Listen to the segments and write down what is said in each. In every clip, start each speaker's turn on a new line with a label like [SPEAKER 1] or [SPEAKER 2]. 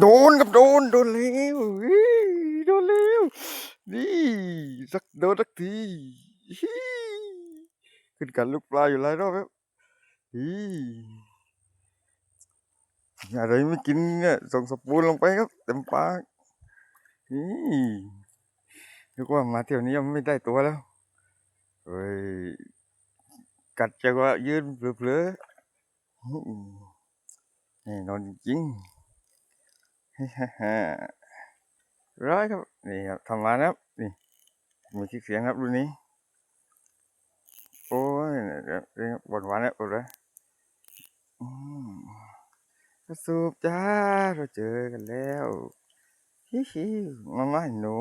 [SPEAKER 1] โดนกับโดนโดนแล้วโดนแล้วนี่สักโดนสักทีขึ้นกันลูกปลาอยู่หลายรอบแล้วฮีอะไรไม่กินเนี่ยส่งสปูนลงไปครับเต็มปากนี่นึกว่ามาเที่ยวนี้ยังไม่ได้ตัวแล้วเฮ้ยกัดจังว่ายืนเผลอๆอื้อหือนี่นอนจริง ร้อยครับ นี่ครับทำมานะครับ นี่ มีคลิปเสียงครับรุ่นนี้ โอ้ยเนี่ยเรียกบนหวานแล้วเลยอืมกระสูบจ้า เราเจอกันแล้วฮิฮิมามาหนู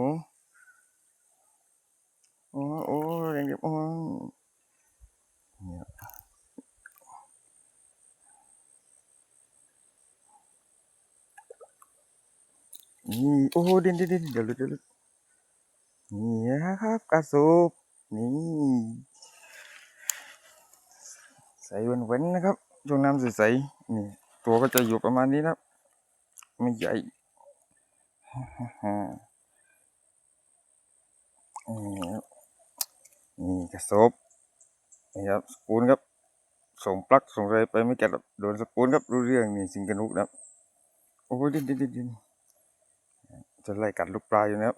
[SPEAKER 1] โอ้โอ้เรียงเก็บโอ้เนี่ย นี่โอ้ด่นด่นด่นเดี๋ยวเดี๋ยวเดี๋ยวนี่นะครับกระสูบนี่ใส่เว้นๆนะครับช่วงน้ำใสๆนี่ตัวก็จะอยู่ประมาณนี้นะไม่ใหญ่ฮ่านี่ครับนี่กระสอบนี่ครับสปูนครับ ส่งปลั๊กส่งอะไรไปไม่แกัดหรอกโดนสปูนครับรู้เรื่องนี่สิงกระนุกนะโอ้ยดินดินดินดิน จะไล่กัดลูกปลาอยู่นะครับ